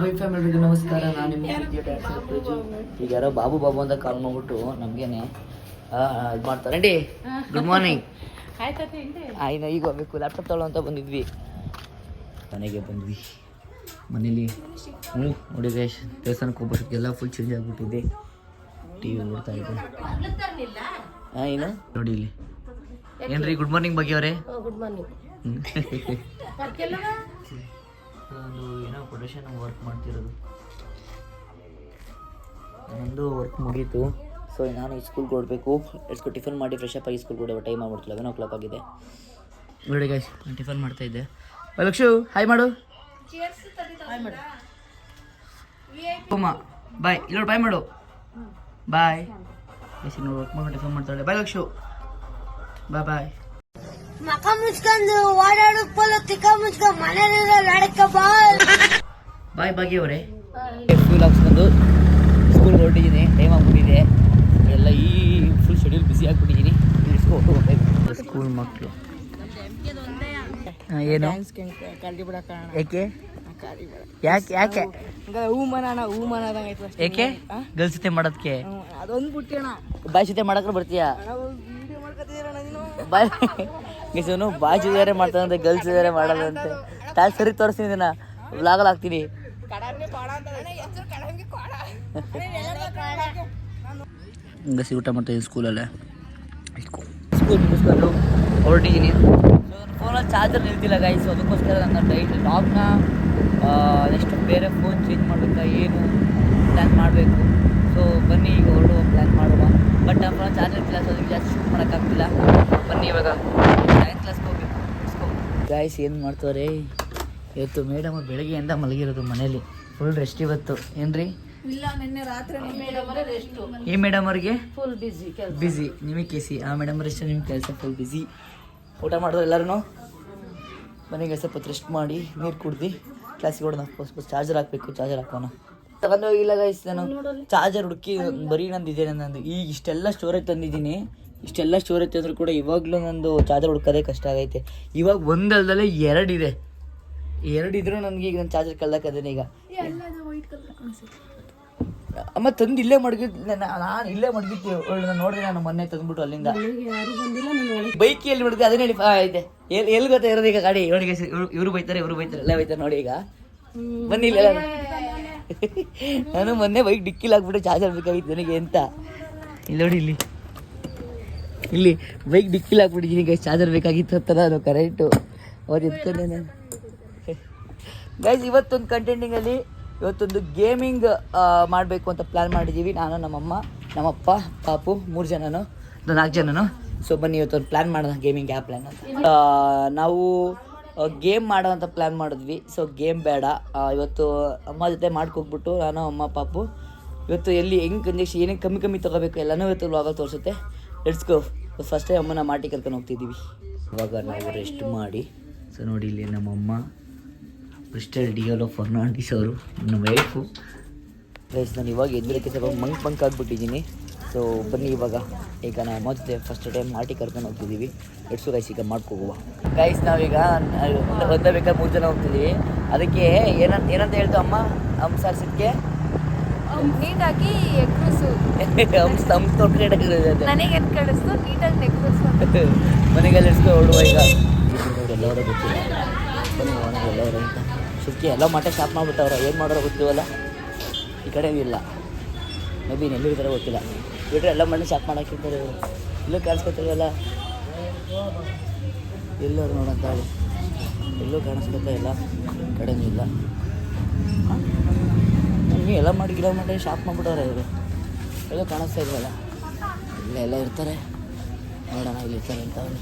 By ಫ್ಯಾಮಿಲಿಗೆ ನಮಸ್ಕಾರ ನಾನು ನಿಮ್ಮ ಈಗ ಯಾರೋ ಬಾಬು ಬಾಬು ಅಂತ ಕಾಲ್ ಮಾಡ್ಬಿಟ್ಟು ನಮಗೇನೆ ಇದು ಮಾಡ್ತಾರೆ. ರೆಡಿ ಗುಡ್ ಮಾರ್ನಿಂಗ್ ಆಯ್ನ ಈಗ ಹೋಗ್ಬೇಕು ಲ್ಯಾಪ್ಟಾಪ್ ತಗೊಳ್ಳೋ ಅಂತ ಬಂದಿದ್ವಿ. ಮನೆಗೆ ಬಂದ್ವಿ. ಮನೇಲಿ ಹ್ಞೂ ನೋಡಿ ಗೈಸ್ ದೇವಸ್ಥಾನಕ್ಕೆ ಹೋಗ್ಬಿಟ್ಟು ಫುಲ್ ಚೇಂಜ್ ಆಗಿಬಿಟ್ಟಿದೆ. ಟಿ ವಿ ನೋಡ್ತಾ ಇದ್ದೆ. ಹಾಂ ಏನು? ನೋಡಿ ಇಲ್ಲಿ. ಏನ್ರಿ ಗುಡ್ ಮಾರ್ನಿಂಗ್ ಬಗ್ಗೆ ಅವರೇ ಗುಡ್ ಮಾರ್ನಿಂಗ್ ಒಂದು ಏನೋ ಪ್ರೊಡಕ್ಷನ್ ವರ್ಕ್ ಮಾಡ್ತಿರೋದು. ನನ್ನದು ವರ್ಕ್ ಮುಗೀತು. ಸೊ ನಾನು ಸ್ಕೂಲ್ಗೆ ಹೊರಡಬೇಕು ಎಷ್ಟು ಟಿಫನ್ ಮಾಡಿ ಫ್ರೆಶ್ ಅಪ್ ಆಗಿ ಸ್ಕೂಲ್ಗೆ ಹೋಗೋ ಟೈಮ್ ಆಗ್ಬಿಡ್ತು ಲೆವೆನ್ ಓ ಕ್ಲಾಕ್ ಆಗಿದೆ. ನೋಡಿ ಗೈಸ್ ನಾನು ಟಿಫನ್ ಮಾಡ್ತಾ ಇದ್ದೆ. ಲಕ್ಷು ಹಾಯ್ ಮಾಡು. ಉಮ್ಮ ಬಾಯ್ ಇಲ್ಲ ಬಾಯ್ ಮಾಡು. ಬಾಯ್ ನೋಡಿ ವರ್ಕ್ ಮಾಡಿ ಟಿಫನ್ ಮಾಡ್ತಾಳೆ ಬಾಯ್ ಲಕ್ಷು. ಬಾಯ್ ಬಾಯ್ ಮಕ ಮುಚ್ಕೊಂಡು ಓಡಾಡೋ ಪೋಲು ತಿಕ್ಕ ಮುಚ್ಕೊಂಡು ಮನೇಲಿರೋ ನಡಕ ಬಾ ಬಾಯ್ ಬಾಗಿ ಅವರೇ. ಫ್ಯೂಲ್ ಹಾಕ್ಸ್ಕೊಂಡು ಸ್ಕೂಲ್ಗೆ ಹೊರಟಿದ್ದೀನಿ ಟೈಮ್ ಆಗ್ಬಿಟ್ಟಿದೆ. ಎಲ್ಲ ಈ ಫುಲ್ ಶೆಡ್ಯೂಲ್ ಬಿಸಿ ಆಗ್ಬಿಟ್ಟಿದ್ದೀನಿ ಸ್ಕೂಲ್ ಮಕ್ಕಳು ಏನು? ಏಕೆ? ಯಾಕೆ ಯಾಕೆ? ಏಕೆ? ಗರ್ಲ್ಸ್ ಜೊತೆ ಮಾಡೋದಕ್ಕೆ ಅದೊಂದು ಬಾಯ್ ಜೊತೆ ಮಾಡಕ್ಕೆ ಬರ್ತೀಯಾ? ಬಾಯ್. ಮಿಸನು ಬಾಜು ಬೇರೆ ಮಾಡ್ತಾನಂತೆ ಗರ್ಲ್ಸ್ ಬೇರೆ ಮಾಡೋದಂತೆ ತಾಯಿ ಸರಿ ತೋರಿಸ್ತೀನಿ ಇದನ್ನ. ವ್ಲಾಗಲ್ಲಿ ಹಾಕ್ತೀನಿ. ಗಸಿ ಊಟ ಮಾಡ್ತೀನಿ ಸ್ಕೂಲಲ್ಲೇ. ಸ್ಕೂಲ್ ಮುಗಿಸ್ಕೊಂಡು ಹೊರಟಿದ್ದೀನಿ ಫೋನಲ್ಲಿ ಚಾರ್ಜರ್ ನಿಲ್ತಿಲ್ಲ ಗಾಯ್ಸು ಅದಕ್ಕೋಸ್ಕರ ನನ್ನ ಡೈಟ್ ಲಾಗ್ನ ನೆಕ್ಸ್ಟ್ ಬೇರೆ ಫೋನ್ ಚೇಂಜ್ ಮಾಡಬೇಕಾ, ಏನು ಪ್ಲ್ಯಾನ್ ಮಾಡಬೇಕು. ಸೊ ಬನ್ನಿ, ಈಗ ಹೊರಡುವ ಪ್ಲ್ಯಾನ್ ಮಾಡುವ. ಬಟ್ ನಮ್ಮ ಫೋನ್ ಚಾರ್ಜರ್ ಇರ್ತಿಲ್ಲ ಸೊ ಅದಕ್ಕೆ ಜಾಸ್ತಿ ಶೂಟ್ ಮಾಡೋಕ್ಕಾಗ್ತಿಲ್ಲ. ಬನ್ನಿ ಇವಾಗ ನೈನ್ತ್ ಕ್ಲಾಸ್ಗೆ ಹೋಗ್ಬೇಕು ಗಾಯ್ಸ್ ಏನು ಮಾಡ್ತವ್ರೆ? ಇವತ್ತು ಮೇಡಮ್ ಬೆಳಗ್ಗೆಯಿಂದ ಮಲಗಿರೋದು ಮನೇಲಿ. ಫುಲ್ ರೆಸ್ಟ್ ಇವತ್ತು. ಏನ್ರಿ? ಇಲ್ಲ ನಿನ್ನೆ ರಾತ್ರಿ ಈ ಮೇಡಮ್ ಅವ್ರಿಗೆ? ಫುಲ್ ಬಿಸಿ ಕೆಲಸ. ಬಿಸಿ ನಿಮಗೆ ಕೇಸಿ. ಸಿ ಆ ಮೇಡಮ್ ರೆಸ್ಟ್ ನಿಮ್ಮ ಕೆಲಸ ಫುಲ್ ಬಿಸಿ ಊಟ ಮಾಡಿದ್ರು ಎಲ್ಲರೂ ಮನೆಗೆ ಸ್ವಲ್ಪ ರೆಸ್ಟ್ ಮಾಡಿ ನೀರು ಕುಡ್ದು ಕ್ಲಾಸಿಗೆ ಹೊಡೆದ ಫಸ್ಟ್ ಚಾರ್ಜರ್ ಹಾಕಬೇಕು ಚಾರ್ಜರ್ ಹಾಕೋಣ ತಗೊಂಡೋಗಿಲ್ಲ ಗೈಸ್ ನಾನು. ಚಾರ್ಜರ್ ಹುಡುಕಿ ಬರೀ ನಂದಿದೆ ನಂದು. ಈಗ ಇಷ್ಟೆಲ್ಲ ಸ್ಟೋರೇಜ್ ತಂದಿದ್ದೀನಿ. ಇಷ್ಟೆಲ್ಲ ಸ್ಟೋರ್ ಐತೆ ಅಂದ್ರೂ ಕೂಡ ಇವಾಗಲೂ ನಂದು ಚಾರ್ಜರ್ ಹುಡ್ಕೋದೇ ಕಷ್ಟ ಆಗೈತೆ. ಇವಾಗ ಒಂದಲ್ದಲ್ಲೇ ಎರಡಿದೆ. ಇದ್ರೂ ನನಗೆ ಈಗ ನನ್ನ ಚಾರ್ಜರ್ ಕಳ್ದಾಕದೇನೆ ಈಗ. ಅಮ್ಮ ತಂದು ಇಲ್ಲೇ ಮಡಗಿದ್ದೆ ನಾನು ಇಲ್ಲೇ ಮಡಗಿದ್ದೆ. ನಾನು ನೋಡಿದೆ ನಾನು ಮೊನ್ನೆ ತಂದ್ಬಿಟ್ಟು ಅಲ್ಲಿಂದ. ಬೈಕ್ ಎಲ್ಲಿ ಮಡಗಿದೆ ಅದನ್ನ ಹೇಳಿ ಇದೆ. ಎಲ್ಲಿ ಎಲ್ಲಿ ಗೊತ್ತಾ ಇರೋದು ಈಗ ಗಾಡಿ? ಇವನಿಗೆ ಇವರು ಬೈತಾರೆ ಇವರು ಬೈತಾರೆ ಎಲ್ಲ ಬೈತಾರೆ ನೋಡಿ ಈಗ. ಬನ್ನಿ ಇಲ್ಲ ನಾನು ಮೊನ್ನೆ ಬೈಕ್ ಡಿಕ್ಕಿಲ್ ಹಾಕ್ಬಿಟ್ಟು ಚಾರ್ಜರ್ ಬೇಕಾಗಿತ್ತು ನನಗೆ ಅಂತ. ಇಲ್ಲಿ ನೋಡಿ ಇಲ್ಲಿ. ಇಲ್ಲಿ ಬೈಕ್ ಡಿಕ್ಕಿಲ್ ಹಾಕ್ಬಿಟ್ಟಿದ್ದೀನಿ ಗೈಸ್ ಚಾರ್ಜರ್ ಬೇಕಾಗಿತ್ತು ಅಂತ ನಾನು ಕರೆಂಟು ಅವ್ರು ಎತ್ಕೊಂಡೆ ನಾನು ಗೈಸ್ ಇವತ್ತೊಂದು ಕಂಟೆಂಟಿಂಗಲ್ಲಿ ಇವತ್ತೊಂದು ಗೇಮಿಂಗ್ ಮಾಡಬೇಕು ಅಂತ ಪ್ಲ್ಯಾನ್ ಮಾಡಿದ್ದೀವಿ ನಾನು, ನಮ್ಮಮ್ಮ, ನಮ್ಮಪ್ಪ, ಪಾಪು, ಮೂರು ಜನನು, ನಾಲ್ಕು ಜನನು. ಸೊ ಬನ್ನಿ, ಇವತ್ತೊಂದು ಪ್ಲ್ಯಾನ್ ಮಾಡೋಣ ಗೇಮಿಂಗ್ ಯಾವ ಪ್ಲ್ಯಾನ್ ಅಂತ. ನಾವು ಗೇಮ್ ಮಾಡೋ ಅಂತ ಪ್ಲ್ಯಾನ್ ಮಾಡಿದ್ವಿ. ಸೊ ಗೇಮ್ ಬೇಡ. ಇವತ್ತು ಅಮ್ಮ ಜೊತೆ ಮಾಡ್ಕೋಗ್ಬಿಟ್ಟು ನಾನು, ಅಮ್ಮ, ಪಾಪು, ಇವತ್ತು ಎಲ್ಲಿ ಹೆಂಗೆ ಕಂಜೆಕ್ಷನ್ ಏನೇನು ಕಮ್ಮಿ ಕಮ್ಮಿ ತೊಗೋಬೇಕು ಎಲ್ಲನೂ ಇವತ್ತು ವ್ಲಾಗಲ್ಲಿ ತೋರಿಸುತ್ತೆ. ಗೋ ಫಸ್ಟ್ ಟೈಮ್ ಅಮ್ಮನ ಮಾಟಿ ಕರ್ಕೊಂಡು ಹೋಗ್ತಿದ್ದೀವಿ. ಇವಾಗ ನಾವು ರೆಸ್ಟ್ ಮಾಡಿ. ಸೊ ನೋಡಿ ಇಲ್ಲಿ ನಮ್ಮಮ್ಮ ಕ್ರಿಸ್ಟಲ್ ಡಿಯೋಲೋ ಫರ್ನಾಂಡಿಸ್ ಅವರು ನನ್ನ ವೈಫು ಗೈಸ್ ನಾನು ಇವಾಗ ಎದ್ರಕ್ಕೆ ಸ್ವಲ್ಪ ಮಂಕ್ ಪಂಕ್ ಆಗಿಬಿಟ್ಟಿದ್ದೀನಿ. ಸೊ ಬನ್ನಿ ಇವಾಗ. ಈಗ ನಾವು ಮತ್ತೆ ಫಸ್ಟ್ ಟೈಮ್ ಮಾಟಿ ಕರ್ಕೊಂಡು ಹೋಗ್ತಿದ್ದೀವಿ. ಎಡ್ಸು ಗೈಸ್ ಈಗ ಮಾಡ್ಕೋಗುವ. ಗೈಸ್ ನಾವೀಗ ಒಂದೇ ಬೇಕಾದ್ರೆ ಮೂರು ಜನ ಹೋಗ್ತಿದ್ದೀವಿ ಅದಕ್ಕೆ ಏನಂತ ಏನಂತ ಹೇಳ್ತು ಅಮ್ಮ? ಅಮ್ಮ ಸಾರಿಸಿದ್ಕೆ ನೀಟಾಗಿ ಹಂಸ ತೊಟ್ರೆ ನನಗೆ ಏನು ಕಳಿಸ್ತು? ನೀಟಾಗಿ ನೆಗ್ರಸು ಮನೆಗೆಲ್ಲ ಎಡ್ಸ್ಕೊ ಹೊರಡುವ ಈಗ. ಎಲ್ಲವರ ಗೊತ್ತಿಲ್ಲ. ಬನ್ನಿ ಮನೆಗೆ ಎಲ್ಲವರ ಅಂತ. ಸುದ್ಕೆ ಎಲ್ಲ ಮಠ ಶಾಪ್ ಮಾಡ್ಬಿಟ್ಟವ್ರ. ಏನು ಮಾಡೋರ ಗೊತ್ತಿವಲ್ಲ ಈ ಕಡೆ ಇಲ್ಲ. ಮೇ ಬಿ ಎಲ್ಲಿರ್ತಾರೆ ಗೊತ್ತಿಲ್ಲ. ಬಿಟ್ರೆ ಎಲ್ಲ ಮಣ್ಣು ಸ್ಟಾಪ್ ಮಾಡಾಕಿರ್ತಾರೆ ಇವರು. ಇಲ್ಲೂ ಎಲ್ಲರು ಎಲ್ಲರೂ ನೋಡಂತ ಹೇಳಿ ಎಲ್ಲೂ ಕಾಣಿಸ್ಕೊತಾ ಇಲ್ಲ. ಕಡೆನೂ ಇಲ್ಲ. ನನಗೆ ಎಲ್ಲ ಮಾಡಿ ಗಿಡ ಮಾಡಿ ಶಾಪ್ ಮಾಡ್ಬಿಟ್ಟವ್ರೆ ಇವರು. ಎಲ್ಲ ಕಾಣಿಸ್ತಾ ಇಲ್ವಲ್ಲ ಇಲ್ಲೇ ಎಲ್ಲ ಇರ್ತಾರೆ. ನೋಡೋಣ ಇಲ್ಲಿ ಇರ್ತಾರೆ ಅಂತ ಅವ್ರು.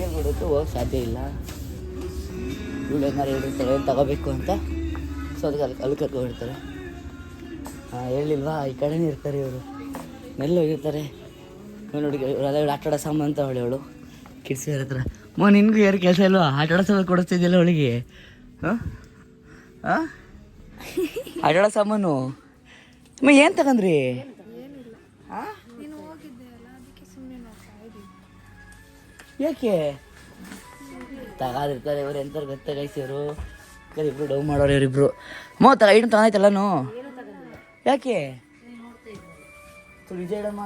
ಏನು ಮಾಡೋಕ್ಕೆ ಹೋಗಕ್ಕೆ ಸಾಧ್ಯ ಇಲ್ಲ. ಇವಳು ಏನಾರು ಹೇಳಿರ್ತಾರೆ, ಏನು ತಗೋಬೇಕು ಅಂತ. ಸೊ ಅದಕ್ಕೆ ಅಲ್ಲಿ ಅಲ್ಲಿ ಕರ್ಕೊಂಡಿರ್ತಾರೆ ಹಾಂ, ಹೇಳಿಲ್ವಾ? ಈ ಕಡೆನೇ ಇರ್ತಾರೆ ಇವರು. ನೆಲ್ಲ ಹೋಗಿರ್ತಾರೆ. ನೋಡಿ ಇವರೆಲ್ಲ ಆಟ ಆಡೋ ಸಾಮಾನು ಅಂತ ಅವಳು ಅವಳು ಕಿಡ್ಸಿ ಹತ್ರ ಮೋ, ನಿನಗೂ ಯಾರು ಕೆಲಸ ಇಲ್ವಾ? ಆಟ ಆಡೋ ಸಾಮಾನು ಕೊಡಿಸ್ತಿದ್ದಿಲ್ಲ ಅವಳಿಗೆ? ಹಾಂ? ಹಾಂ? ಆಡೋ ಸಾಮಾನು. ಏನು ತಗೊಂಡ್ರಿ? ಹಾಂ ಯಾಕೆ? ತಗಾದಿರ್ತಾರೆ ಇವ್ರು ಎಂತ ಗತ್ತ ಗೈಸಿಯವರು? ಚಿಕ್ಕದ ಇಬ್ರು ಡೌ ಮಾಡೋರು ಇವರಿಬ್ರು ಮೂವತ್ತ ಐದು ತಗೊಂಡೈತಲ್ಲನು ಯಾಕೆ? ಥು, ನಿಜ ಹೇಳಮ್ಮ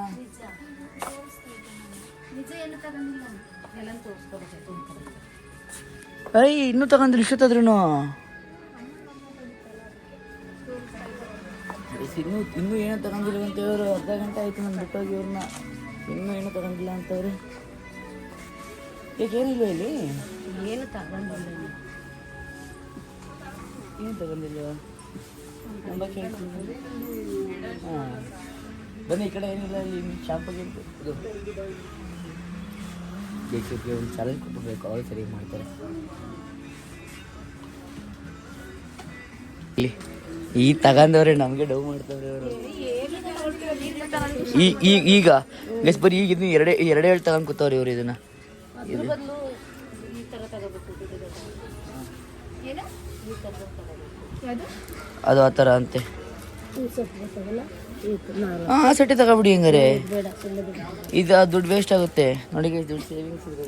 ಐ ಇನ್ನೂ ತಗೊಂಡ್ರಿ ಇಷ್ಟೊತ್ತಾದ್ರೂ ಇನ್ನೂ ಇನ್ನೂ ಏನೂ ತಗೊಂಡಿಲ್ಲ ಅಂತ ಹೇಳೋರು ಅರ್ಧ ಗಂಟೆ ಆಯ್ತು ನಾನು ಬಿಟ್ಟೋಗಿ ಇವ್ರನ್ನ. ಇನ್ನೂ ಏನೂ ತಗೊಂಡಿಲ್ಲ ಅಂತವ್ರೆ. ಏನಿಲ್ಲ ಇಲ್ಲಿ? ಏನು ತಗೊಂಡಿಲ್ಲ ಏನು ತಗೊಂಡಿಲ್ಲ ತುಂಬ ಕೇಳ್ತೀನಿ ಹಾಂ. ಬನ್ನಿ ಈ ಕಡೆ ಏನಿಲ್ಲ ಇಲ್ಲಿ ಶಾಂಪುಗೆ ಇದು. ಬೇಕಿದ್ರೆ ಒಂದು ಚಾಲೆಂಜ್ ಕೊಟ್ಟಬೇಕು ಅವ್ರು ಸರಿ ಮಾಡ್ತಾರೆ. ಇಲ್ಲಿ. ಈ ತಗೊಂಡವ್ರೆ ನಮಗೆ ಡೌ ಮಾಡ್ತವ್ರೆ ಅವರು. ಈ ಈಗ ಗೆಸ್ ಬರೀ ಈಗ ಇದನ್ನ ಎರಡೇ ಎರಡೇ ಹೇಳಿ ತಗೊಂಡ್ ಕೂತವ್ರಿ ಇವ್ರು ಇದನ್ನ. ಇದು. ಅದು ಆ ಥರ ಅಂತೆ. ಹಾಂ ಸೆಟ್ಟಿ ಸೆಟ್ಟೆ ತಗೊಬಿಡಿ ಹಂಗಾರೆ. ಇದು ದುಡ್ಡು ವೇಸ್ಟ್ ಆಗುತ್ತೆ. ನೋಡಿ guys, ದುಡ್ಡು ಸೇವಿಂಗ್ಸ್ ಇದು.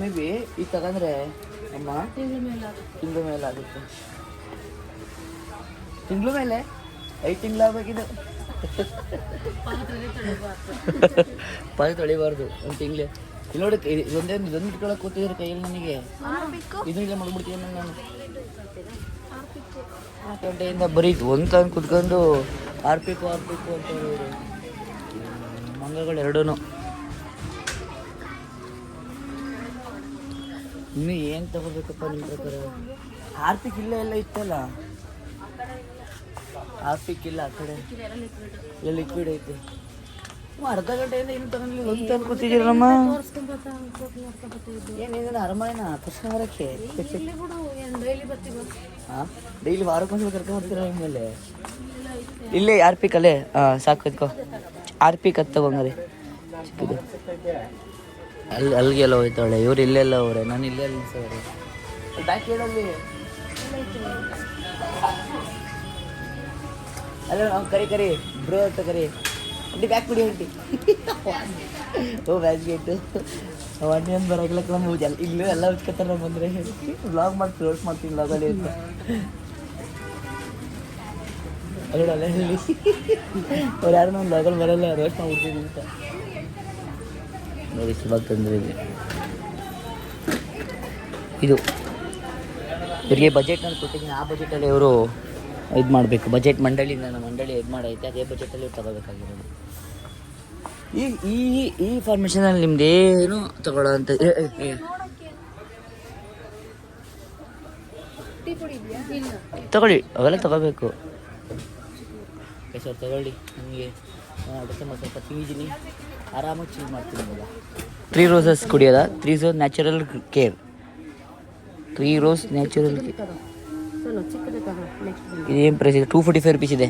ಮೇ ಬಿ ಈಗ ತಗೊಂಡ್ರೆ ಅಮ್ಮ ತಿಂಗಳ ಮೇಲೆ ಆಗುತ್ತೆ ತಿಂಗಳ ಮೇಲೆ ಐದು ತಿಂಗಳ ಆಗಬೇಕಿದೆ. ಪಾತ್ರೆ ತೊಳಿಬಾರ್ದು ಒಂದು ತಿಂಗಳು. ಇಲ್ಲಿ ನೋಡಿ ಇದೊಂದೇ ಇದೊಂದು ಇಟ್ಕೊಳಕ್ಕೆ ಕೂತಿದ್ರೆ ಕೈಯಲ್ಲಿ ನನಗೆ. ಇದನ್ನ ಇಲ್ಲ ಮಾಡ್ಬಿಡ್ತೀನಿ ನಾನು. ನಾಲ್ಕು ಗಂಟೆಯಿಂದ ಬರೀ ಒಂದು ತಂದು ಕುತ್ಕೊಂಡು ಆರ್ಪಿಕು ಆರ್ಪಿಕು ಅಂತ ಹೇಳಿದ್ರು ಮಂಗಗಳು ಎರಡೂ ಇನ್ನು ಏನು ತಗೋಬೇಕಪ್ಪ ನಿಮ್ಮ ಪ್ರಕಾರ? ಆರ್ಪಿಕ್ ಇಲ್ಲ ಎಲ್ಲ ಇತ್ತಲ್ಲ? ಹಾರ್ಪಿಕ್ ಇಲ್ಲ ಆ ಕಡೆ. ಇಲ್ಲ ಲಿಕ್ವಿಡ್ ಐತೆ. ಅರ್ಧ ಗಂಟೆಯಿಂದ ಇನ್ನೂ ತಗೊಂಡಿಲ್ಲ ಒಂದು ತಂದು ಕೂತಿದ್ದೀರಮ್ಮ ಏನೇನು ಅರಮನೆನ? ಕೃಷ್ಣವರಕ್ಕೆ ಹಾಂ? ಡೈಲಿ ವಾರಕ್ಕೊಂದ್ಸಲ ಕರ್ಕೊಂಡು ಬರ್ತೀರಾ ನಿಮ್ಮಲ್ಲಿ? ಇಲ್ಲೇ ಆರ್ ಪಿ ಕಲೆ ಹಾಂ ಸಾಕು ಆರ್ ಪಿ ಕತ್ ತಗೊಂಡ್ರಿ ಚಿಕ್ಕದು ಅಲ್ಲಿ ಅಲ್ಲಿಗೆಲ್ಲ ಹೋಯ್ತಾಳೆ. ಇವ್ರು ಇಲ್ಲೆಲ್ಲ ಅವ್ರೆ. ನಾನು ಇಲ್ಲೇ ಸರ್ ಬ್ಯಾಕ್ ಹೇಳಲ್ಲಿ ಅಲ್ಲ ನಾವು ಕರಿ ಕರಿ. ಬ್ರೋ ಅಂತ ಕರಿ. ಅಂಟಿ ಬ್ಯಾಕ್ ಬಿಡಿ ಅಂಟಿ ಓ ಬ್ಯಾಚ್ ಗೇಟು ಅವನ್ನೇ ಒಂದು ಬರೋಗ್ಲಕ್ಕ ನಮ್ಮ ಎಲ್ಲ ಇಲ್ಲೂ ಎಲ್ಲ ಉಚ್ಕೊತಾರೆ ಬಂದ್ರೆ ಬಂದರೆ ಬ್ಲಾಗ್ ಮಾಡಿ ಕ್ಲೋಸ್ ಮಾಡ್ತೀನಿ ಬ್ಲಾಗಲ್ಲಿ ಅಂತ. ಅಲ್ಲ ಅಲ್ಲೇ ಹೇಳಿ. ಅವ್ರು ಯಾರು ನಮ್ಮ ಬ್ಲಾಗಲ್ಲಿ ಬರಲ್ಲ ರೋಸ್ಟ್ ಮಾಡ್ಬಿಡ್ತೀನಿ ಅಂತ. ನೋಡಿ ಇವಾಗ ತೊಂದರೆ ಇದೆ ಇದು, ಇವರಿಗೆ ಬಜೆಟ್ ಅಂತ ಕೊಟ್ಟಿದ್ದೀನಿ. ಆ ಬಜೆಟಲ್ಲಿ ಇವರು ಇದು ಮಾಡಬೇಕು. ಬಜೆಟ್ ಮಂಡಳಿಯಿಂದ ನಮ್ಮ ಮಂಡಳಿ ಇದು ಮಾಡೈತೆ. ಅದೇ ಬಜೆಟಲ್ಲಿ ತಗೋಬೇಕಾಗಿರೋದು. ಈ ಈ ಈ ಫಾರ್ಮೇಷನಲ್ಲಿ ನಿಮ್ದು ಏನು ತಗೊಳ್ಳೋ ಅಂತ. ತಗೊಳ್ಳಿ. ಅವೆಲ್ಲ ತಗೋಬೇಕು. ಸರ್, ತಗೊಳ್ಳಿ. ನಿಮಗೆ ಅಡುಗೆ ಸ್ವಲ್ಪ ತಿಂದಿದ್ದೀನಿ. ಆರಾಮಾಗಿ ಚೂಸ್ ಮಾಡ್ತೀನಿ three roses ಕುಡಿಯೋದ? Three rose natural care three rose natural ಇದೇನು ಪ್ರೈಸ್ ಇದೆ? ಟೂ ಫೋರ್ಟಿ ಫೈವ್ ರುಪೀಸ್ ಇದೆ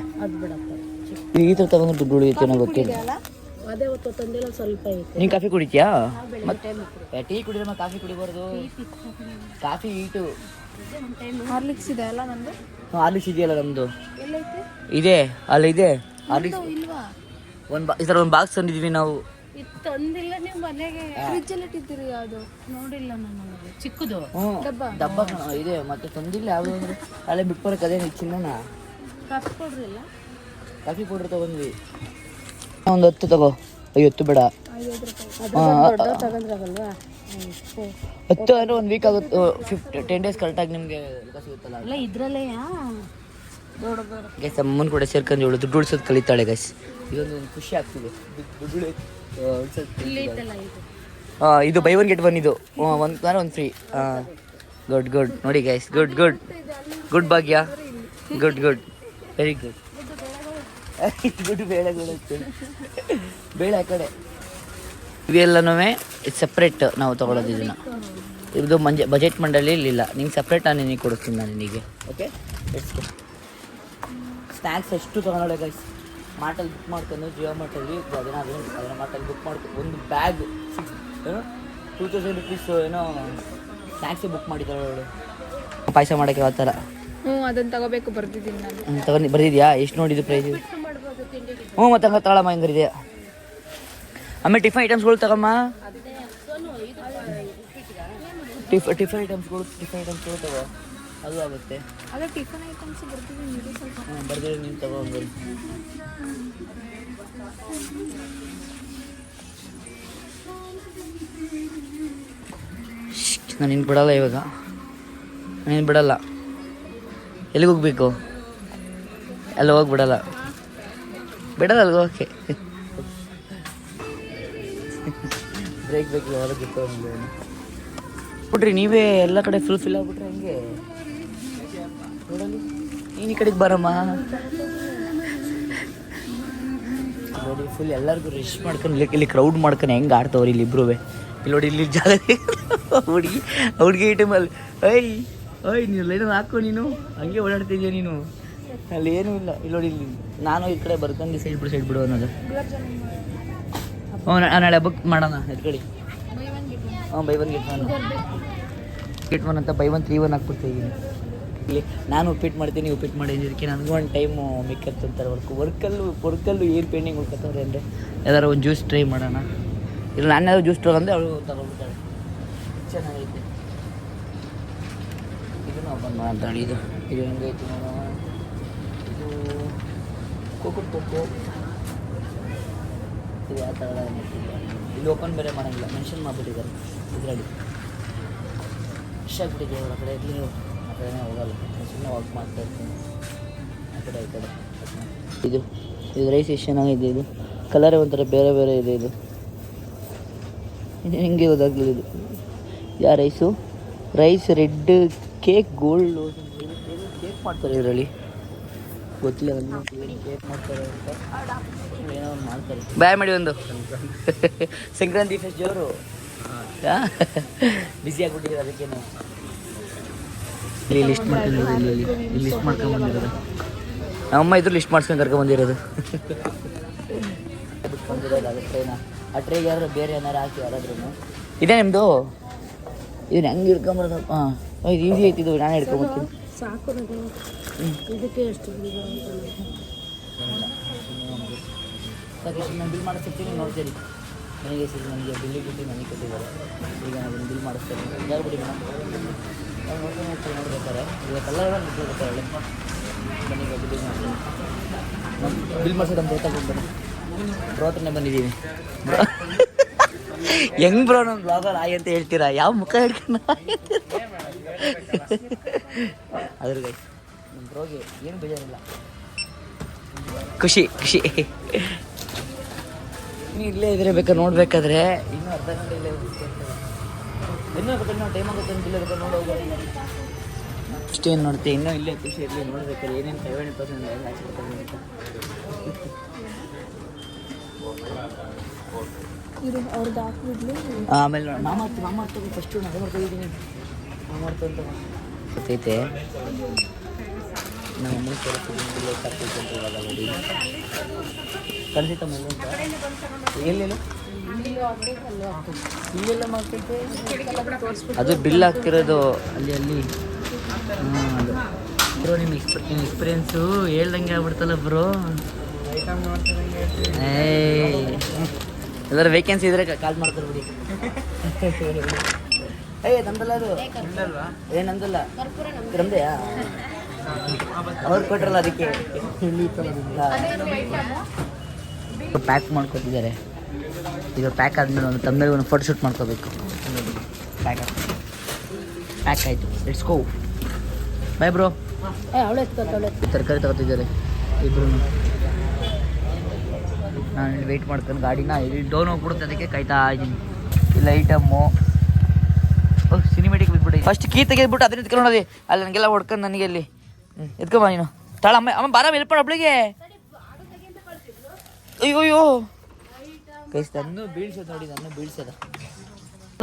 ಈ ಥರ ತಗೊಂಡ್ರೆ ದುಡ್ಡು ಉಳಿಯುತ್ತೆ ನನಗೆ ಗೊತ್ತಿಲ್ಲ. ಅದೇ ಹೊತ್ತು ತಂದಿಲ್ಲ ಸ್ವಲ್ಪ ಐತೆ. ನೀನು ಕಾಫಿ ಕುಡಿತೀಯಾ? ಮತ್ತೆ ಟೀ ಕುಡಿದ್ರೆ ಮತ್ತೆ ಕಾಫಿ ಕುಡಿಬಾರ್ದು. ಕಾಫಿ ಈಟು ಹಾರ್ಲಿಕ್ಸ್ ಇದೆ ಅಲ್ಲ ನಂದು? ಹಾರ್ಲಿಕ್ಸ್ ಇದೆಯಲ್ಲ ನಮ್ಮದು ಎಲ್ಲೈತೆ? ಇದೆ ಅಲ್ಲ ಇದೆ. ಹಾರ್ಲಿಕ್ಸ್ ಇಲ್ವಾ? ಒಂದು ಬಾ ಈ ಥರ ಒಂದು ಬಾಕ್ಸ್ ತಂದಿದ್ದೀವಿ ನಾವು. ಇದು ತಂದಿಲ್ಲ ನೀವು ಮನೆಗೆ ಫ್ರಿಜ್ ಅಲ್ಲಿ ಇಟ್ಟಿದ್ದೀರಿ ಯಾವುದು? ನೋಡಿಲ್ಲ ನಾನು ಚಿಕ್ಕದು. ಡಬ್ಬ? ಡಬ್ಬ ಕಣ ಇದೆ. ಮತ್ತೆ ತಂದಿಲ್ಲ ಯಾವುದು ಅಂದ್ರೆ ಅಲ್ಲೇ ಅದೇ ಚಿನ್ನನ? ಕಾಫಿ ಕೊಡ್ರಿಲ್ಲ ಕಾಫಿ ಪೌಡ್ರ್ ತಗೊಂಡ್ವಿ. ಒಂದು ಹತ್ತು ತಗೋ. ಬೇಡ. ಅದು ದೊಡ್ಡ ತಗೊಂಡ್ರಾಗಲ್ವಾ ಹತ್ತು ಅಂದ್ರೆ ಒಂದು ವೀಕ್ ಆಗುತ್ತೆ. ಫಿಫ್ಟಿ ಟೆನ್ ಡೇಸ್ ಕರೆಕ್ಟಾಗಿ ನಿಮಗೆ ಸಿಗುತ್ತಲ್ಲ? ಅಲ್ಲ ಇದ್ರಲ್ಲೇ ದೊಡ್ಡ ದೊಡ್ಡ. ಗೈಸ್ ಅಮ್ಮನ ಕೂಡ ಸೇರ್ಕೊಂಡು ಇವಳು ದುಡ್ಡು ಉಳಿಸೋದು ಕಲಿತಾಳೆ ಗೈಸ್ ಇದೊಂದು ಒಂದು ಖುಷಿ ಆಗ್ತಿದೆ. ದುಡ್ಡು- ದುಡ್ಡು ಉಳಿ- ಇದು. ಬೈ ಒನ್ ಗೆಟ್ ಒನ್ ಇದು. ಒಂದು ತಾನೆ ಒಂದು ಫ್ರೀ ಗುಡ್ ಗುಡ್ ನೋಡಿ ಗೈಸ್ ಗುಡ್ ಗುಡ್ ಗುಡ್ ಭಾಗ್ಯ. Good good very good good ಬೇಳೆ ಬೇಳೆ ಆ ಕಡೆ. ಇವೆಲ್ಲನೂ ಸಪ್ರೇಟ್ ನಾವು ತಗೊಳ್ಳೋದು ಇದನ್ನ. ಇದು ಮಂಜೆ ಬಜೆಟ್ ಮಂಡಳಿ ಇಲ್ಲ ನಿಂಗೆ ಸಪ್ರೇಟ್ ನಾನು ನಿನಗೆ ಕೊಡಿಸ್ತೀನಿ ನಾನು ನಿನಗೆ. ಓಕೆ ಸ್ನ್ಯಾಕ್ಸ್ ಎಷ್ಟು ತೊಗೊಂಡೋಳೆ ಗೈಸ್ ಮಾಟಲ್ಲಿ ಬುಕ್ ಮಾಡ್ಕೊಂಡು ಜಿಯೋ ಮಾರ್ಟಲ್ಲಿ ಅದನ್ನ ಅದನ್ನ ಅದನ್ನ ಮಾಟಲ್ಲಿ ಬುಕ್ ಮಾಡ್ಕೊಂಡು ಒಂದು ಬ್ಯಾಗ್ ಸಿಕ್ಸ್ ಏನು ಟೂ ತೌಸಂಡ್ ರುಪೀಸ್ ಏನೋ ಟ್ಯಾಕ್ಸಿ ಬುಕ್ ಮಾಡಿದ್ದಾಳೆ ಅವಳು ಪಾಯಸ ಮಾಡೋಕ್ಕೆ ಯಾವ ಥರ ಹ್ಞೂ ಅದನ್ನ ತಗೋಬೇಕು ಬರ್ತಿದ್ದೀನಿ ನಾನು. ತಗೊಂಡು. ಬರ್ದಿದ್ಯಾ? ಎಷ್ಟು ನೋಡಿದ್ದು ಪ್ರೈಸ್ ಹ್ಞೂ ಮತ್ತೆ ಹಂಗೆ ತಗೊಳಮ್ಮ ಹೆಂಗಿದೆಯಾ ಆಮೇಲೆ ಟಿಫನ್ ಐಟಮ್ಸ್ಗಳು ತಗೊಮ್ಮ ಟಿಫ್ ಟಿಫನ್ ಐಟಮ್ಸ್ಗಳು ಟಿಫನ್ ಐಟಮ್ಸ್ಗಳು ತಗೋ. ಅದು ಆಗುತ್ತೆ. ಅದೇ ಟಿಫನ್ ಐಟಮ್ಸ್ ಬರ್ತಿದ್ದೀನಿ ನೀವು ಸ್ವಲ್ಪ. ಹಾಂ ಬರ್ದಿರೋ ನೀನು ತಗೋ ಬರ್ರಿ ನಾನು ನಿನ್ನ ಬಿಡಲ್ಲ ಇವಾಗ. ನೀನು ಬಿಡಲ್ಲ. ಎಲ್ಲಿಗೆ ಹೋಗ್ಬೇಕು? ಅಲ್ಲಿ ಹೋಗಿ ಬಿಡಲ್ಲ ಬಿಡಲ್ಲ ಅಲ್ಲಿಗೆ ಓಕೆ ಬ್ರೇಕ್ ಬೇಕು ಹೊರಗೆ ಬಿಟ್ರಿ ನೀವೇ ಎಲ್ಲ ಕಡೆ ಫುಲ್ ಫಿಲ್ ಆಗ್ಬಿಟ್ರೆ ಹಂಗೆ? ನೀನು ಈ ಕಡೆಗೆ ಬರಮ್ಮ. ನೋಡಿ ಫುಲ್ ಎಲ್ಲರಿಗೂ ರೆಸ್ಟ್ ಮಾಡ್ಕೊಂಡು ಇಲ್ಲಿ ಇಲ್ಲಿ ಕ್ರೌಡ್ ಮಾಡ್ಕೊಂಡು ಹೆಂಗೆ ಆಡ್ತವ್ರಿ ಇಲ್ಲಿ ಇಬ್ರು ಇಲ್ಲಿ ನೋಡಿ ಇಲ್ಲಿ ಜಾಗ ಹುಡುಗಿ ಹುಡುಗಿ ಟೈಮಲ್ಲಿ ಐಯ್ ಐ ನೀನು ಲೈನ್ ಹಾಕೋ ನೀನು? ಹಂಗೆ ಓಡಾಡ್ತಿದ್ಯಾ ನೀನು? ಅಲ್ಲಿ ಏನೂ ಇಲ್ಲ. ಇಲ್ಲಿ ನೋಡಿ ಇಲ್ಲಿ ನಾನು ಈ ಕಡೆ ಬರ್ಕೊಂಡು ಸೈಡ್ ಬಿಡು ಸೈಡ್ ಬಿಡು ಅನ್ನೋದು. ಹ್ಞೂ ನಾಳೆ ಬುಕ್ ಮಾಡೋಣ ಎತ್ಕಡಿ ಹಾಂ buy one get one get one ಅಂತ ಬೈ ಒನ್ ತ್ರೀ ಒನ್ ಹಾಕ್ಬಿಡ್ತೀನಿ ಇಲ್ಲಿ ನಾನು ಉಪ್ಪಿಟ್ಟು ಮಾಡ್ತೀನಿ ಉಪ್ಪಿಟ್ಟು ಮಾಡಿ ಇದಕ್ಕೆ ನನಗೂ ಒಂದು ಟೈಮು ಮಿಕ್ಕತ್ತು ಅಂತಾರೆ ವರ್ಕ್ ವರ್ಕಲ್ಲು ವರ್ಕಲ್ಲೂ ಏನು ಪೇಂಟಿಂಗ್ ಹುಡ್ಕತ್ತವ್ರೆ ಅಂದರೆ ಯಾವ್ದಾರು ಒಂದು ಜ್ಯೂಸ್ ಟ್ರೈ ಮಾಡೋಣ. ಇಲ್ಲ, ನಾನು ಯಾವ್ದು ಜ್ಯೂಸ್ ತಗೊಂಡೆ ಅವಳು ತಗೊಂಡ್ಬಿಡ್ತಾಳೆ. ಚೆನ್ನಾಗೈತೆ. ಇದನ್ನು ಓಪನ್ ಮಾಡಿ ಇದು. ಇದು ಹೆಂಗೈತೆ ನೋಡೋಣ ಇದು ಕೋಕೋ ಕೋಕೋ ಇದು ಯಾವ ಥರ ಇಲ್ಲಿ ಓಪನ್ ಬೇರೆ ಮಾಡೋಂಗಿಲ್ಲ ಮೆನ್ಷನ್ ಮಾಡಿಬಿಟ್ಟಿದ್ದಾರೆ. ಇದರಲ್ಲಿ. ಇಷ್ಟ ಆಗ್ಬಿಟ್ಟಿದೆ ಒಳಗಡೆ ಇರಲಿ ಕಡೆನೇ ಹೋಗಲ್ಲ. ಸುಮ್ಮನೆ ವಾಕ್ ಮಾಡ್ತಾ ಇರ್ತೀನಿ. ಆ ಕಡೆ ಈ ಕಡೆ. ಇದು ಇದು ರೈಸ್ ಎಷ್ಟು ಚೆನ್ನಾಗಿದೆ ಇದು ಕಲರೇ ಒಂಥರ ಬೇರೆ ಬೇರೆ ಇದೆ ಇದು. ಇದು ಹೆಂಗೆ ಗೊತ್ತಾಗ್ಲಿಲ್ಲ ಇದು. ಯಾ rice rice red cake gold cake ಮಾಡ್ತಾರೆ ಇದರಲ್ಲಿ? ಗೊತ್ತಿಲ್ಲ ಕೇಕ್ ಮಾಡ್ತಾರೆ ಅಂತ. ಏನೋ ಒಂದು ಮಾಡ್ತಾರೆ. ಬಾಯ್ ಮಾಡಿ ಒಂದು. ಸಂಕ್ರಾಂತಿ. ಫೆಸ್ಟ್ ಜೋರು ಬಿಸಿ ಆಗ್ಬಿಟ್ಟಿದ್ದೀರ ಅದಕ್ಕೇನು? ಇಲ್ಲಿ ಲಿಸ್ಟ್ ಮಾಡ್ಕೊಂಡಿರೋದು ಇಲ್ಲಿ ಇಲ್ಲಿ ಇಲ್ಲಿ ಲಿಸ್ಟ್ ಮಾಡ್ಕೊಂಡು ಬಂದಿರೋದು. ನಮ್ಮಮ್ಮ ಇದ್ರು ಲಿಸ್ಟ್ ಮಾಡ್ಸ್ಕೊಂಡು ಕರ್ಕೊಂಡು ಬಂದಿರೋದು. ಬಂದಿರೋದು ಅದು ಟ್ರೈನ ಆ ಟ್ರೈಗೆ ಯಾರು ಬೇರೆ ಏನಾರು ಹಾಕಿ ಯಾರಾದ್ರೂ ಇದೇ ನಿಮ್ಮದು ಇದು ಹೆಂಗೆ ಹಿಡ್ಕೊಂಬರೋದು? ಹಾಂ ಇದು ಈಸಿ ಐತಿ ಇದು ನಾನೇ ಹಿಡ್ಕೊಂಬರ್ತೀನಿ. ಸಾಕು ನನಗೆ ಇದಕ್ಕೆ ಎಷ್ಟು ಸರಿ ನಾನು ಬಿಲ್ ಮಾಡಿಸ್ತೀನಿ ನೋಡ್ತೀರಿ. ನನಗೆ ಸರಿ ನನಗೆ ಬಿಲ್ಲಿ ಬಿಟ್ಟು ನನಗೆ ಕೊಟ್ಟಿದ್ದಾರೆ. ಈಗ ನಾನು ಬಿಲ್ ಮಾಡಿಸ್ತೇನೆ. ಯಾರು ಬಿಡಿ ಮೇಡಮ್? ಬಿಲ್ ಹೆಂಗ್ ಬ್ರೋ ನಮ್ಮ ಬ್ಲಾಗರ್ ಆಯ್ ಅಂತ ಹೇಳ್ತೀರಾ ಯಾವ ಮುಖ ಹಿಡ್ಕೊಂಡು? ಅದ್ರ ಗೈ ಬ್ರೋಗೆ ಏನು ಬೇಜಾರಿಲ್ಲ ಖುಷಿ ಖುಷಿ ಇಲ್ಲೇ ಇದ್ರೆ ಬೇಕಾದ್ರೆ ನೋಡ್ಬೇಕಾದ್ರೆ ಇನ್ನೂ ಅರ್ಧ ಗಂಟೆ ಇಲ್ಲೇ. ಇನ್ನೂ ಗೊತ್ತಿಲ್ಲ ಟೈಮ್ ಹೋಗ್ಬೋದು ಅಷ್ಟೇನು ನೋಡ್ತೀವಿ ಇನ್ನೂ ಇಲ್ಲೇ ಖುಷಿ ಇರಲಿ ನೋಡ್ಬೇಕಾದ್ರೆ ಏನೇನು ಸೆವೆನ್ ಪರ್ಸೆಂಟ್ ಹಾಕ್ಸ್ಬಿಡ್ತಾರೆ ಅಂತ. ಅವ್ರದ್ದು ಹಾಕ್ಬಿಡ್ಲಿ. ಆಮೇಲೆ ಮಾಮ ಹತ್ತು ಮಾಮ ಹತ್ತು ಫಸ್ಟು ನಾನು ಮಾಡ್ಕೊಂಡಿದ್ದೀನಿ ಮಾಮ ಹತ್ತು ಅಂತ ಗೊತ್ತೈತೆ? ನಮ್ಮ ಅಮ್ಮನ ಕೇಳ್ತಿದ್ದೀನಿ ಕರ್ಕೊಂಡು ಅಂತ ಇವಾಗ ನೋಡಿ. ಎಲ್ಲೆಲ್ಲ ಅದು ಬಿಲ್ ಹಾಕ್ತಿರೋದು ಅಲ್ಲಿ ಅಲ್ಲಿ. ಬ್ರೋ ನಿಮ್ಮ ಎಕ್ಸ್ಪ ನಿಮ್ಮ ಎಕ್ಸ್ಪೀರಿಯನ್ಸು ಹೇಳ್ದಂಗೆ ಆಗ್ಬಿಡ್ತಲ್ಲ ಬ್ರೋ. ಎಲ್ಲರೂ ವೇಕೆನ್ಸಿ ಇದ್ರೆ ಕಾಲ್ ಮಾಡ್ತಾರೆ ಬಿಡಿ. ಏಯ್ ನಂದಲ್ಲ ಅದು. ಏ ನಂದಲ್ಲ ನಮ್ದೆಯಾ? ಅವ್ರು ಕೊಟ್ರಲ್ಲ ಅದಕ್ಕೆ. ಪ್ಯಾಕ್ ಮಾಡ್ಕೊತಿದ್ದಾರೆ ಈಗ ಪ್ಯಾಕ್ ಆದ್ಮೇಲೆ ಒಂದು ತಮ್ಮಲ್ಲಿ ಒಂದು ಫೋಟೋ ಶೂಟ್ ಮಾಡ್ಕೋಬೇಕು ಪ್ಯಾಕ್ ಪ್ಯಾಕ್ ಆಯಿತು. ಇಟ್ಸ್ ಗೋ ಬಾಯ್ ಬ್ರೋ ತರಕಾರಿ ತಗೋತಿದ್ದಾರೆ. ಇಬ್ರು. ನಾನು ಇಲ್ಲಿ ವೆಯ್ಟ್ ಮಾಡ್ಕೊಂಡು ಗಾಡಿನ ಇಲ್ಲಿ ಡೌನ್ ಹೋಗ್ಬಿಡುತ್ತೆ ಅದಕ್ಕೆ ಕೈತಾ ಇದ್ದೀನಿ. ಇಲ್ಲ ಐಟಮ್ಮು ಸಿನಿಮೆಟಿಕ್ ಬಿಟ್ಬಿಡಿ. ಫಸ್ಟ್ ಕೀ ತೆಗೆದ್ಬಿಟ್ಟು ಅದನ್ನ ಎತ್ಕೊಳ್ಳೋದಿ ಅಲ್ಲಿ ನನಗೆಲ್ಲ ಹೊಡ್ಕೊಂಡು ನನಗೆ ಅಲ್ಲಿ ಹ್ಞೂ ಎತ್ಕೊಂಬ ನೀನು. ತಾಳ ಅಮ್ಮ ಅಮ್ಮ ಬಾರ ಒಬ್ಳಿಗೆ. ಅಯ್ಯೋ ಅಯ್ಯೋ. ಕೈಸ್ ಬೀಳ್ಸೋದು ನೋಡಿ ನನ್ನ ಬೀಳ್ಸೋದ.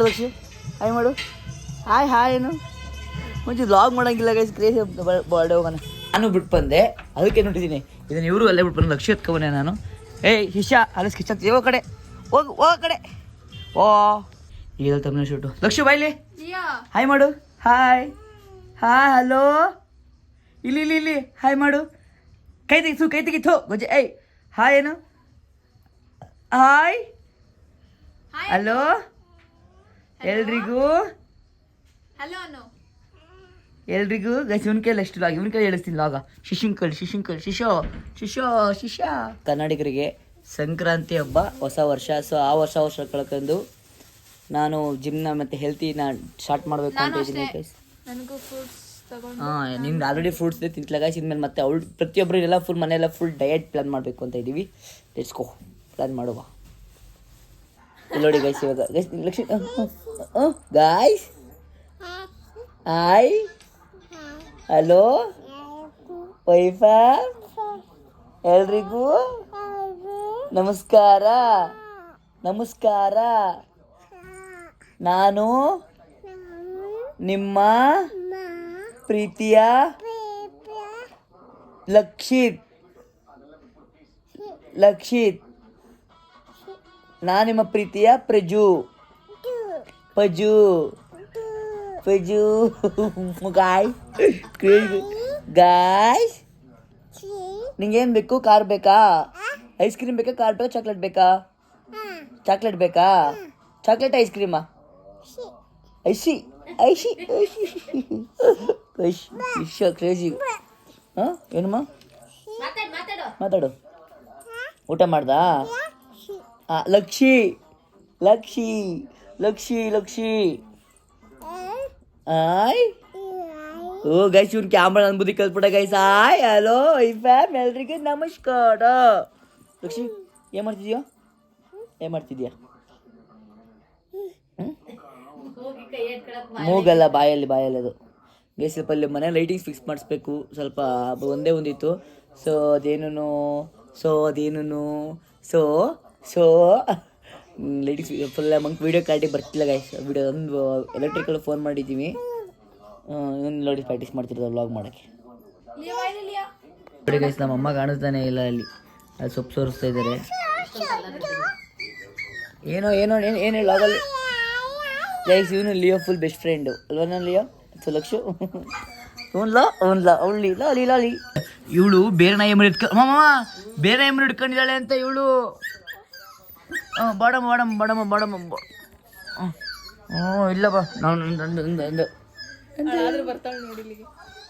ಲಕ್ಷ್ಮಿ ಹಾಯ್ ಮಾಡು. ಹಾಯ್ ಹಾಯ್ ಏನು? ಮುಂಚೆ ಲಾಗ್ ಮಾಡಂಗಿಲ್ಲ ಗೈಸ್ ಕ್ರೇಸ್ ಬರ್ಡೇ ಹೋಗೋಣ. ನಾನು ಬಿಟ್ಟು ಬಂದೆ ಅದಕ್ಕೆ ನೋಡಿದ್ದೀನಿ ಇದನ್ನು ಇವರು ಅಲ್ಲೇ ಬಿಟ್ಟು ಬಂದು ಲಕ್ಷ್ಯ ಎತ್ಕೊಬನೆ ನಾನು. ಏಯ್ ಹಿಶಾ ಅಲ್ಲಿ ಸ್ಕಿಚ್ ಹೋಗೋ ಕಡೆ ಹೋಗು ಹೋಗೋ ಕಡೆ. ಓ ಈಗ ತಮ್ಮನೆ ಶೂಟು ಲಕ್ಷ್ಯ ಬಾಯ್ಲಿ ಹಾಯ್ ಮಾಡು. ಹಾಯ್. Hi hello. ಇಲ್ಲಿ ಇಲ್ಲಿ ಇಲ್ಲಿ. ಹಾಯ್ ಮಾಡು. ಕೈ ತೆಗಿತು ಕೈ ತೆಗಿತು ಗೊಜ್ಜೆ ಏಯ್. ಹಾಯ್ ಏನು? ಹಾಯ್. ಹಲೋ. ಎಲ್ರಿಗೂ. ಎಲ್ರಿಗೂ. ಇವನ್ ಕೈಲಿ ಎಷ್ಟು ಲಾಗ್ ಇವನ್ ಹೇಳಿಸ್ತೀನಿ ಲಾಗ. ಶಿಶಿಂಕಲ್ ಶಿಶುಂಕಲ್ ಶಿಶೋ ಶಿಶೋ ಶಿಶ ಕನ್ನಡಿಗರಿಗೆ ಸಂಕ್ರಾಂತಿ ಹಬ್ಬ ಹೊಸ ವರ್ಷ. ಸೊ ಆ ವರ್ಷ ವರ್ಷ ಕಳ್ಕೊಂಡು ನಾನು ಜಿಮ್ನ ಮತ್ತೆ ಹೆಲ್ತಿನ ಸ್ಟಾರ್ಟ್ ಮಾಡಬೇಕು ಅಂತ ಇದ್ದೀನಿ ಗೈಸ್ ತಗೊಂಡು ಹಾಂ ನಿಮ್ಗೆ ಆಲ್ರೆಡಿ ಫ್ರೂಟ್ಸ್ ಇದೆ ತಿಂತ್ಲ ಗೈಸ್ ಇನ್ಮೇಲೆ ಮತ್ತೆ ಅವಳು ಪ್ರತಿಯೊಬ್ಬರು ಎಲ್ಲ ಫುಲ್ ಮನೆಯೆಲ್ಲ ಫುಲ್ ಡಯಟ್ ಪ್ಲಾನ್ ಮಾಡಬೇಕು ಅಂತ ಇದ್ದೀವಿ ಲೆಟ್ಸ್ಕೋ ಪ್ಲಾನ್ ಮಾಡುವ. ನೋಡಿ ಗೈಸ್ ಇವಾಗ guys Lakshmi guys hi hello ವೈಫಾ ಎಲ್ರಿಗೂ? ನಮಸ್ಕಾರ. ನಮಸ್ಕಾರ. ನಾನು ನಿಮ್ಮ ಪ್ರೀತಿಯ ಲಕ್ಷಿತ್. ಲಕ್ಷಿತ್. ನಾ ನಿಮ್ಮ ಪ್ರೀತಿಯ ಪ್ರಜು. ಪಜು. ಪಜು. ಗಾಯ್. ಗಾಯ್ಸ್ ನಿಂಗೇನು ಬೇಕು? ಕಾರ್ ಬೇಕಾ? ಐಸ್ ಕ್ರೀಮ್ ಬೇಕಾ? ಕಾರ್ ಬೇಕಾ? ಚಾಕ್ಲೇಟ್ ಬೇಕಾ? ಚಾಕ್ಲೇಟ್ ಬೇಕಾ? ಚಾಕ್ಲೇಟ್ ಐಸ್ ಕ್ರೀಮಾ? ಐಸಿ ಐಸಿ ಐಸಿ ಕ್ರೇಜಿ. ಹಾಂ? ಏನಮ್ಮ? ಮಾತಾಡು. ಊಟ ಮಾಡ್ದಾ? ಲಕ್ಷಿ. ಲಕ್ಷಿ. ಲಕ್ಷಿ ಲಕ್ಷಿ. ಆಯ್. ಓ ಗೈಸ್ ಇವ್ನ ಕ್ಯಾಮ್ರಾ ಅನ್ಬುದಿ ಕಲ್ಪಡ ಗೈಸ್ ಆಯ್ ಹಲೋ ಐ ಫ್ಯಾಮ್ ಎಲ್ರಿಗೂ ನಮಸ್ಕಾರ. ಲಕ್ಷಿ, ಏನು ಮಾಡ್ತಿದ್ಯೋ? ಏನು ಮಾಡ್ತಿದ್ಯಾ? ಮೂಗಲ್ಲ, ಬಾಯಲ್ಲಿ ಬಾಯಲ್ಲಿ ಅದು. ಗೈಸ್ ಸ್ವಲ್ಪ ಅಲ್ಲಿ ಮನೆ ಲೈಟಿಂಗ್ಸ್ ಫಿಕ್ಸ್ ಮಾಡಿಸ್ಬೇಕು. ಸ್ವಲ್ಪ ಒಂದೇ ಒಂದಿತ್ತು. ಸೊ ಅದೇನು ಸೊ ಅದೇನು ಸೊ ಸೊ ಲೇಡೀಸ್ ಫುಲ್ ಮಂಕ್ ವೀಡಿಯೋ ಕ್ಲಾರಿಟಿ ಬರ್ತಿಲ್ಲ ಗೈಸ್ ವಿಡಿಯೋ ಒಂದು ಎಲೆಕ್ಟ್ರಿಕಲ್ ಫೋನ್ ಮಾಡಿದ್ದೀವಿ ಇನ್ನೊಂದು ನೋಡಿ ಪ್ರಾಕ್ಟೀಸ್ ಮಾಡ್ತಿರೋದು ವ್ಲಾಗ್ ಮಾಡೋಕ್ಕೆ. ನೋಡಿ ಗೈಸ್ ನಮ್ಮ ಅಮ್ಮ ಕಾಣಿಸ್ತಾನೆ ಇಲ್ಲ ಅಲ್ಲಿ. ಅಲ್ಲಿ ಸೊಪ್ಪು ಸೋರಿಸ್ತಾ ಇದ್ದಾರೆ ಏನೋ ಏನೋ, ಏನು ಏನು ಲಾಗಲ್ಲಿ ಗೈಸ್ ಇವನು ಲಿಯೋ ಫುಲ್ ಬೆಸ್ಟ್ ಫ್ರೆಂಡು ಅಲ್ವಾ ಲಿಯೋ ಸೊ ಲಕ್ಷು. ಅವ್ನ್ಲ ಅವ್ನ್ಲ ಅಲ್ಲಿ ಲಾಲಿ ಲಾಲಿ ಇವಳು ಬೇರೆ ನಾಯಿ ಮರಿ ಇಟ್ಕ ಮಾಮ, ಬೇರೆ ನಾಯಿ ಮರಿ ಇಟ್ಕೊಂಡಿದ್ದಾಳೆ ಅಂತ ಇವಳು. ಬಾಡಮ್ಮ ಬಾಡಮ್ಮ ಬಾಡಮ್ಮ ಬಾಡಮ್ಮ. ಬ- ಹ್ಮ್. ಹ್ಞೂ ಇಲ್ಲ ಬಾ ನಾನು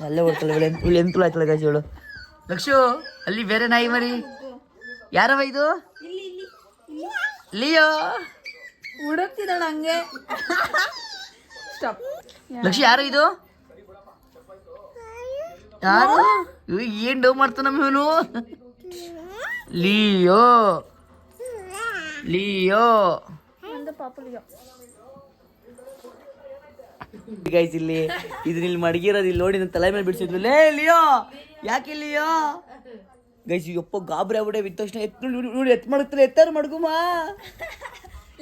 ಅಲ್ಲೇ ಬರ್ತಾಳೆ ಇಲ್ಲಿ ಎಂತ ಇವಳು ಆಯ್ತಲ್ಲ ಗಾಜಿ ಇವಳು. ಲಕ್ಷು ಅಲ್ಲಿ ಬೇರೆ ನಾಯಿ ಮರಿ. ಯಾರವ ಇದು? ಲಿಯೋ. ಹುಡುಕ್ತಿದ್ದಾಳ ಹಂಗೆ. ಲಕ್ಷ ಯಾರು ಇದು? ಯಾರು? ಏನ್ ಡವ್ ಮಾಡ್ತಾನ ಇವನು? ಲಿಯೋ. ಲಿಯೋ. ಗೈಸ್ ಇಲ್ಲಿ ಇದನ್ನ ಇಲ್ಲಿ ಮಡಗಿರೋದು ಇಲ್ಲಿ ನೋಡಿ ನನ್ನ ತಲೆ ಮೇಲೆ ಬಿಡಿಸಿದ್ಲು. ಲೇ ಲಿಯೋ ಯಾಕೆ ಲಿಯೋ? ಗೈಸ್ ಯಪ್ಪ ಗಾಬರಿ ಆಗ್ಬಿಟ್ಟೆ ಬಿದ್ದ ತಕ್ಷಣ ಎತ್ ನೋಡಿ ಎತ್ ಮಾಡುತ್ತಲ್ಲ ಎತ್ತಾರು ಮಡ್ಗುಮ.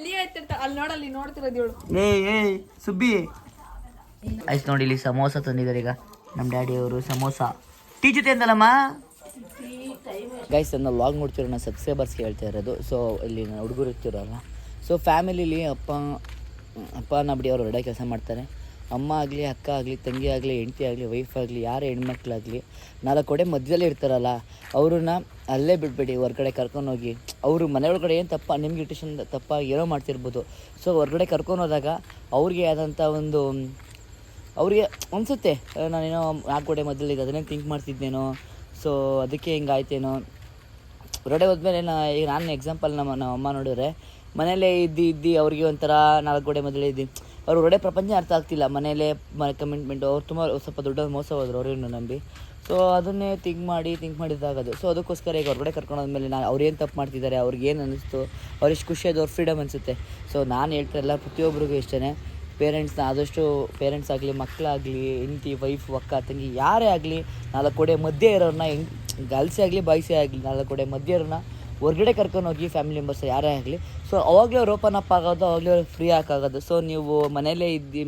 ಲಿಯೋ ಎತ್ತಿರ್ತ ಅಲ್ಲಿ ನೋಡಲ್ಲಿ ನೋಡ್ತಿರೋದು ಇವಳು. ಏ ಏ ಸುಬ್ಬಿ. ಐಸ್ ನೋಡಿ ಇಲ್ಲಿ ಸಮೋಸ ತಂದಿದ್ದಾರೆ ಈಗ. ನಮ್ಮ ಡ್ಯಾಡಿ ಅವರು ಸಮೋಸ. ಟೀ ಜೊತೆ ಅಂತಲ್ಲಮ್ಮ ಗೈಸ್ ನನ್ನ ಲಾಗ್ ನೋಡ್ತಿರೋ ನಾನು ಸಬ್ಸ್ಕ್ರೈಬರ್ಸ್ಗೆ ಹೇಳ್ತಾ ಇರೋದು. ಸೊ ಇಲ್ಲಿ ನನ್ನ ಹುಡುಗರು ಇರ್ತಿರೋಲ್ಲ. ಸೊ ಫ್ಯಾಮಿಲಿಲಿ ಅಪ್ಪ ಅಪ್ಪ ಅನ್ನ ಬಿಡಿ ಅವರು ಹೊರಗಡೆ ಕೆಲಸ ಮಾಡ್ತಾರೆ. ಅಮ್ಮ ಆಗಲಿ, ಅಕ್ಕ ಆಗಲಿ, ತಂಗಿ ಆಗಲಿ, ಹೆಂಡತಿ ಆಗಲಿ ವೈಫ್ ಆಗಲಿ, ಯಾರೇ ಹೆಣ್ಮಕ್ಳಾಗಲಿ, ನಾಲ್ಕು ಕಡೆ ಮಧ್ಯದಲ್ಲಿ ಇರ್ತಾರಲ್ಲ, ಅವ್ರನ್ನ ಅಲ್ಲೇ ಬಿಡಬೇಡಿ ಹೊರ್ಗಡೆ ಕರ್ಕೊಂಡೋಗಿ ಅವರು ಮನೆ ಒಳಗಡೆ ಏನು ತಪ್ಪ, ನಿಮ್ಗೆ ಇಟೇಷನ್ ತಪ್ಪ ಏನೋ ಮಾಡ್ತಿರ್ಬೋದು. ಸೊ ಹೊರಗಡೆ ಕರ್ಕೊಂಡು ಹೋದಾಗ ಅವ್ರಿಗೆ ಆದಂಥ ಒಂದು, ಅವ್ರಿಗೆ ಅನಿಸುತ್ತೆ, ನಾನೇನೋ ನಾಲ್ಕು ಕಡೆ ಮಧ್ಯದಲ್ಲಿ ಅದನ್ನೇ ಥಿಂಕ್ ಮಾಡ್ತಿದ್ದೇನೋ ಸೊ ಅದಕ್ಕೆ ಹಿಂಗಾಯ್ತೇನೋ ಹೊರಗಡೆ ಹೋದ್ಮೇಲೆ ನಾ, ಈಗ ನಾನು ಎಕ್ಸಾಂಪಲ್ ನಮ್ಮ ನಮ್ಮ ಅಮ್ಮ ನೋಡಿದ್ರೆ, ಮನೆಯಲ್ಲೇ ಇದ್ದು ಇದ್ದು, ಅವ್ರಿಗೆ ಒಂಥರ ನಾಲ್ಕು ಗೋಡೆ ಮೊದಲೇ ಇದ್ದು. ಅವ್ರು ಹೊರಗಡೆ ಪ್ರಪಂಚ ಅರ್ಥ ಆಗ್ತಿಲ್ಲ. ಮನೆಯಲ್ಲೇ ಮನೆ ಕಮಿಟ್ಮೆಂಟು ಅವ್ರು ತುಂಬ ಸ್ವಲ್ಪ ದೊಡ್ಡ ಮೋಸ ಹೋದ್ರು ಅವ್ರಿಗೂ ನಂಬಿ. ಸೊ ಅದನ್ನೇ ಥಿಂಕ್ ಮಾಡಿ ಥಿಂಕ್ ಮಾಡಿದಾಗದು ಸೊ ಅದಕ್ಕೋಸ್ಕರ ಈಗ ಹೊರಗಡೆ ಕರ್ಕೊಂಡು ಹೋದ್ಮೇಲೆ ನಾನು ಅವ್ರೇನು ತಪ್ಪು ಮಾಡ್ತಿದ್ದಾರೆ, ಅವ್ರಿಗೆ ಏನು ಅನ್ನಿಸ್ತು ಅವ್ರು ಎಷ್ಟು ಖುಷಿ ಅದು ಅವ್ರ ಫ್ರೀಡಮ್ ಅನಿಸುತ್ತೆ. ಸೊ ನಾನು ಹೇಳ್ತಾರೆಲ್ಲ ಪ್ರತಿಯೊಬ್ಬರಿಗೂ ಇಷ್ಟೇ ಪೇರೆಂಟ್ಸ್ನ ಆದಷ್ಟು ಪೇರೆಂಟ್ಸ್ ಆಗಲಿ ಮಕ್ಕಳಾಗಲಿ ಹೆಂಡತಿ ವೈಫ್ ಅಕ್ಕ ತಂಗಿ ಯಾರೇ ಆಗಲಿ ನಾಲ್ಕು ಕೋಡೆ ಮಧ್ಯೆ ಇರೋರನ್ನ ಹೆಂಗ್ ಗರ್ಲ್ಸೇ ಆಗಲಿ ಬಾಯ್ಸೇ ಆಗಲಿ ನಾಲ್ಕು ಕೋಡೆ ಮಧ್ಯೆ ಇರೋರನ್ನ ಹೊರ್ಗಡೆ ಕರ್ಕೊಂಡು ಹೋಗಿ ಫ್ಯಾಮಿಲಿ ಮೆಂಬರ್ಸ್ ಯಾರೇ ಆಗಲಿ. ಸೊ ಅವಾಗಲೇ ಅವ್ರು ಓಪನ್ ಅಪ್ ಆಗೋದು ಅವಾಗಲೇ ಅವ್ರು ಫ್ರೀ ಆಗೋದು. ಸೊ ನೀವು ಮನೇಲೇ ಇದ್ದು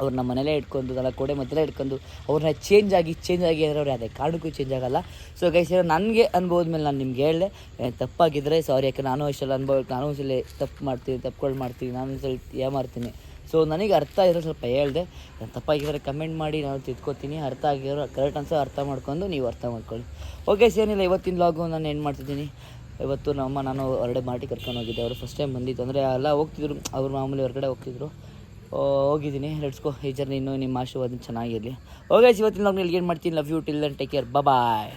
ಅವ್ರನ್ನ ಮನೇಲೇ ಇಟ್ಕೊಂಡು ನಾಲ್ಕು ಕೋಡೆ ಮಧ್ಯೆ ಇಟ್ಕೊಂಡು ಅವ್ರನ್ನ ಚೇಂಜ್ ಆಗಿ ಚೇಂಜ್ ಆಗಿ ಅಂದರೆ ಅವ್ರು ಯಾವುದೇ ಕಾರಣಕ್ಕೂ ಚೇಂಜ್ ಆಗೋಲ್ಲ. ಸೊ ಗೈಸ್ ನನಗೆ ಅನ್ಭವದ ಮೇಲೆ ನಾನು ನಿಮ್ಗೆ ಹೇಳಿದೆ. ಏ, ತಪ್ಪಾಗಿದ್ದರೆ ಸಾರಿ ಯಾಕೆ ನಾನು ಇಷ್ಟೆಲ್ಲ ಅನುಭವಕ್ಕೆ ನಾನು ಒಂದ್ಸಲ ತಪ್ಪು ಮಾಡ್ತೀನಿ ತಪ್ಪುಗಳು ಮಾಡ್ತೀನಿ ನಾನು ಒಂದ್ಸಲ ಏಮಾರ್ತೀನಿ ಸೊ ನನಗೆ ಅರ್ಥ ಇರೋ ಸ್ವಲ್ಪ ಹೇಳಿದೆ. ತಪ್ಪಾಗಿದ್ದರೆ ಕಮೆಂಟ್ ಮಾಡಿ, ನಾನು ತಿದ್ಕೋತೀನಿ. ಅರ್ಥ ಆಗಿರೋ ಕರೆಕ್ಟ್ ಅನ್ಸೋ ಅರ್ಥ ಮಾಡ್ಕೊಂಡು ನೀವು ಅರ್ಥ ಮಾಡ್ಕೊಳ್ಳಿ. ಓಕೆ ಏನಿಲ್ಲ ಇವತ್ತಿನ ಲಾಗು ನಾನು ಏನು ಮಾಡ್ತಿದ್ದೀನಿ. ಇವತ್ತು ನಮ್ಮಮ್ಮ ನಾನು ಹೊರಗಡೆ ಮಾಡಿ ಕರ್ಕೊಂಡು ಹೋಗಿದ್ದೆ. ಅವರು ಫಸ್ಟ್ ಟೈಮ್ ಬಂದಿತ್ತು ಅಂದರೆ ಎಲ್ಲ ಹೋಗ್ತಿದ್ರು. ಅವ್ರು ಮಾಮೂಲಿ ಹೊರಗಡೆ ಹೋಗ್ತಿದ್ರು. ಹೋಗಿದ್ದೀನಿ. ಲೆಟ್ಸ್ಕೋ ಈ ಜರ್ನಿ ಇನ್ನೂ ನಿಮ್ಮ ಆಶೀರ್ವಾದ ಚೆನ್ನಾಗಿರಲಿ. ಓಕೆ ಇವತ್ತಿನ ಲಾಗ್ನಲ್ಲಿ ಏನು ಮಾಡ್ತೀನಿ? Love you till then take care bye